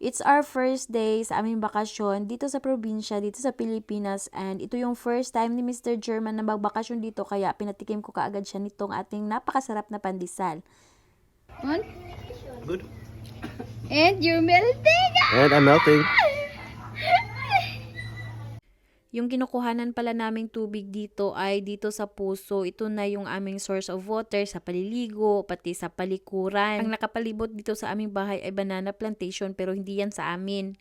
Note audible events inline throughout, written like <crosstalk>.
It's our first day sa aming bakasyon dito sa probinsya, dito sa Pilipinas. And ito yung first time ni Mr. German na magbakasyon dito kaya pinatikim ko kaagad siya nitong ating napakasarap na pandesal. On. Good. And you're melting. And I'm melting. Yung kinukuhanan pala naming tubig dito ay dito sa puso. Ito na yung aming source of water sa paliligo, pati sa palikuran. Ang nakapalibot dito sa aming bahay ay banana plantation pero hindi yan sa amin.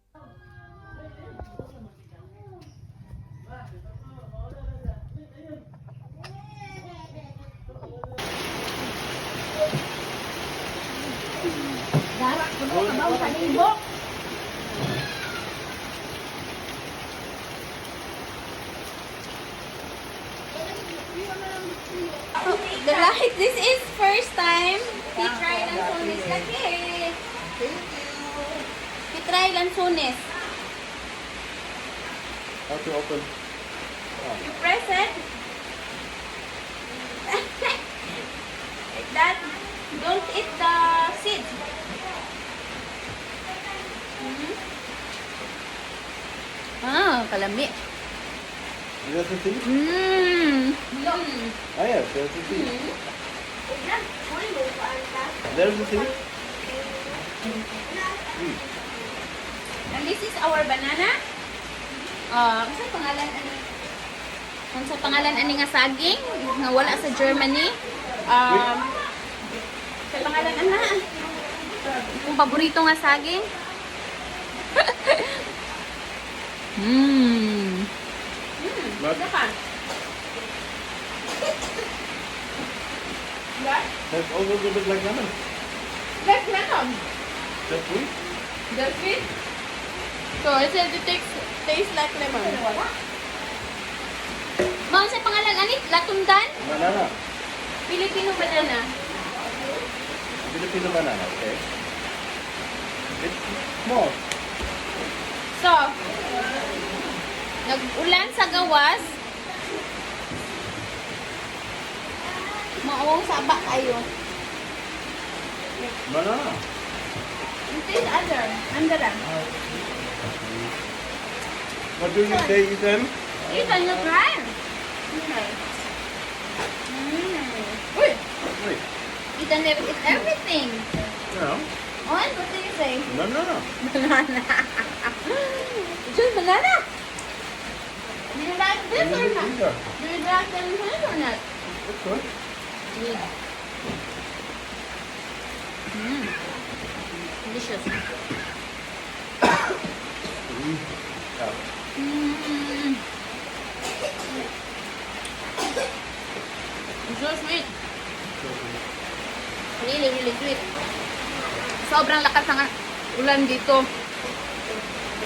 The light. This is first time. Tried lansones. Laki. Tried lansones. How to open? You press it. like that. Don't eat the seeds. Mhm. Ah, kalami. You got some seeds? Mmm. Mm. Ah, yes, there's a seed. There's a seed. And this is our banana. Ah, uh, sa pangalan ani? Kung sa pangalan ani nga saging nga wala sa Germany. Um, sa pangalan ana? Kung paborito nga saging. Mmm. <laughs> Saka. What? That's also a little bit like lemon. Like lemon. That's sweet. The sweet. So it says it takes tastes like lemon. Mao sa pangalan ani? Latundan? Banana. Filipino banana. Filipino banana, okay. It's small. So, nag-ulan sa gawas. Maong saba kayo. Banana. It is under. Under. What do you say, Ethan? Can you try. Okay. Mm. Uy! Wait. You can never eat everything. No. On, what do you say? No, no, no. Banana. Just banana. Do you like this or not? Do you like here or not? That's good. Mm. Delicious. Yeah. Mm. It's so sweet. Really, really sweet. Sobrang lakas ng ulan dito.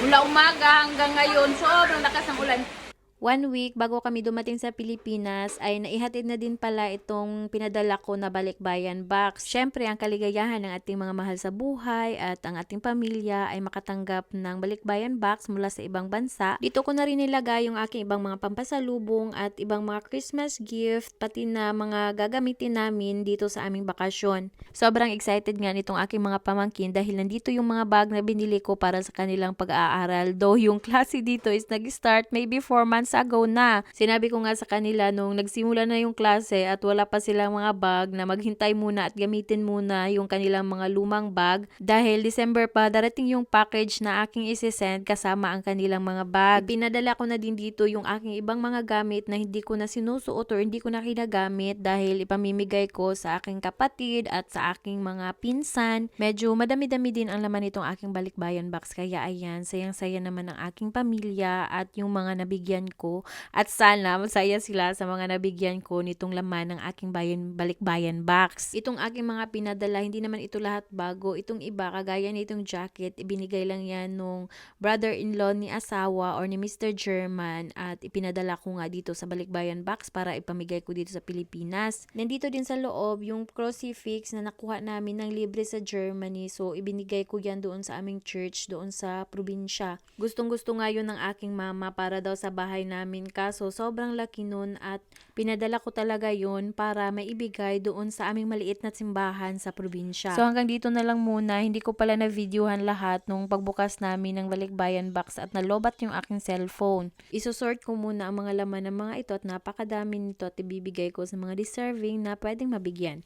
Mula umaga hanggang ngayon, sobrang lakas ng ulan. One week bago kami dumating sa Pilipinas ay naihatid na din pala itong pinadala ko na balikbayan box. Siyempre, ang kaligayahan ng ating mga mahal sa buhay at ang ating pamilya ay makatanggap ng balikbayan box mula sa ibang bansa. Dito ko na rin nilagay yung aking ibang mga pampasalubong at ibang mga Christmas gift pati na mga gagamitin namin dito sa aming bakasyon. Sobrang excited nga nitong aking mga pamangkin dahil nandito yung mga bag na binili ko para sa kanilang pag-aaral. Though yung klase dito is nag-start maybe 4 months ago na. Sinabi ko nga sa kanila nung nagsimula na yung klase at wala pa silang mga bag na maghintay muna at gamitin muna yung kanilang mga lumang bag dahil December pa darating yung package na aking isesend kasama ang kanilang mga bag. Pinadala ko na din dito yung aking ibang mga gamit na hindi ko na sinusuot or hindi ko na kinagamit dahil ipamimigay ko sa aking kapatid at sa aking mga pinsan. Medyo madami-dami din ang laman nitong aking balikbayan box kaya ayan, sayang-saya naman ang aking pamilya at yung mga nabigyan ko at sana masaya sila sa mga nabigyan ko nitong laman ng aking bayan balikbayan box. Itong aking mga pinadala, hindi naman ito lahat bago. Itong iba, kagaya nitong jacket, ibinigay lang yan nung brother-in-law ni asawa or ni Mr. German at ipinadala ko nga dito sa balikbayan box para ipamigay ko dito sa Pilipinas. Nandito din sa loob yung crucifix na nakuha namin ng libre sa Germany. So, ibinigay ko yan doon sa aming church, doon sa probinsya. Gustong gusto nga yun ng aking mama para daw sa bahay bahay namin. Kaso sobrang laki nun at pinadala ko talaga yun para maibigay doon sa aming maliit na simbahan sa probinsya. So hanggang dito na lang muna. Hindi ko pala na-videohan lahat nung pagbukas namin ng balikbayan box at nalobat yung aking cellphone. Isusort ko muna ang mga laman ng mga ito at napakadami nito at ibibigay ko sa mga deserving na pwedeng mabigyan.